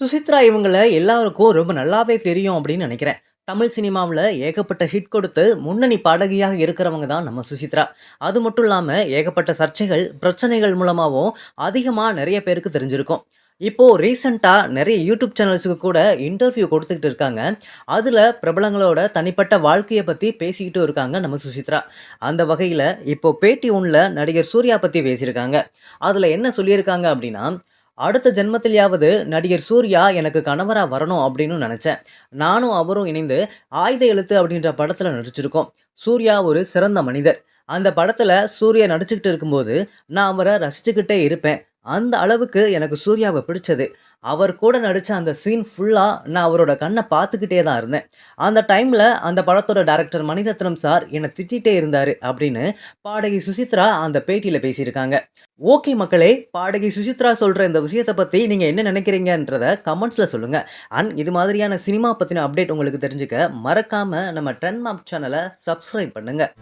சுசித்ரா இவங்களை எல்லாருக்கும் ரொம்ப நல்லாவே தெரியும் அப்படின்னு நினைக்கிறேன். தமிழ் சினிமாவில் ஏகப்பட்ட ஹிட் கொடுத்து முன்னணி பாடகியாக இருக்கிறவங்க தான் நம்ம சுசித்ரா. அது மட்டும் இல்லாமல் ஏகப்பட்ட சர்ச்சைகள், பிரச்சனைகள் மூலமாகவும் அதிகமாக நிறைய பேருக்கு தெரிஞ்சிருக்கும். இப்போது ரீசண்டாக நிறைய யூடியூப் சேனல்ஸுக்கு கூட இன்டர்வியூ கொடுத்துக்கிட்டு இருக்காங்க. அதில் பிரபலங்களோட தனிப்பட்ட வாழ்க்கையை பற்றி பேசிக்கிட்டும் இருக்காங்க நம்ம சுசித்ரா. அந்த வகையில் இப்போது பேட்டி ஒன்றில் நடிகர் சூர்யா பற்றி பேசியிருக்காங்க. அதில் என்ன சொல்லியிருக்காங்க அப்படின்னா, "அடுத்த ஜென்மத்திலேயாவது நடிகர் சூர்யா எனக்கு கணவராக வரணும் அப்படின்னு நினச்சேன் நானும் அவரும் இணைந்து ஆயுத எழுத்து அப்படின்ற படத்தில் நடிச்சிருக்கோம். சூர்யா ஒரு சிறந்த மனிதர். அந்த படத்தில் சூர்யா நடிச்சுக்கிட்டு இருக்கும்போது, நான் அவரை ரசிச்சுக்கிட்டே இருப்பேன். அந்த அளவுக்கு எனக்கு சூர்யாவை பிடிச்சது. அவர் கூட நடித்த அந்த சீன் ஃபுல்லாக நான் அவரோட கண்ணை பார்த்துக்கிட்டே தான் இருந்தேன். அந்த டைமில் அந்த படத்தோட டேரக்டர் மணிரத்னம் சார் என்னை திட்டிகிட்டே இருந்தார் அப்படின்னு பாடகி சுசித்ரா அந்த பேட்டியில் பேசியிருக்காங்க. ஓகே மக்களே, பாடகி சுசித்ரா சொல்கிற இந்த விஷயத்தை பற்றி நீங்கள் என்ன நினைக்கிறீங்கன்றத கமெண்ட்ஸில் சொல்லுங்கள் அண்ட் இது மாதிரியான சினிமா பற்றின அப்டேட் உங்களுக்கு தெரிஞ்சுக்க மறக்காம நம்ம ட்ரெண்ட் மாப் சேனலை சப்ஸ்கிரைப் பண்ணுங்கள்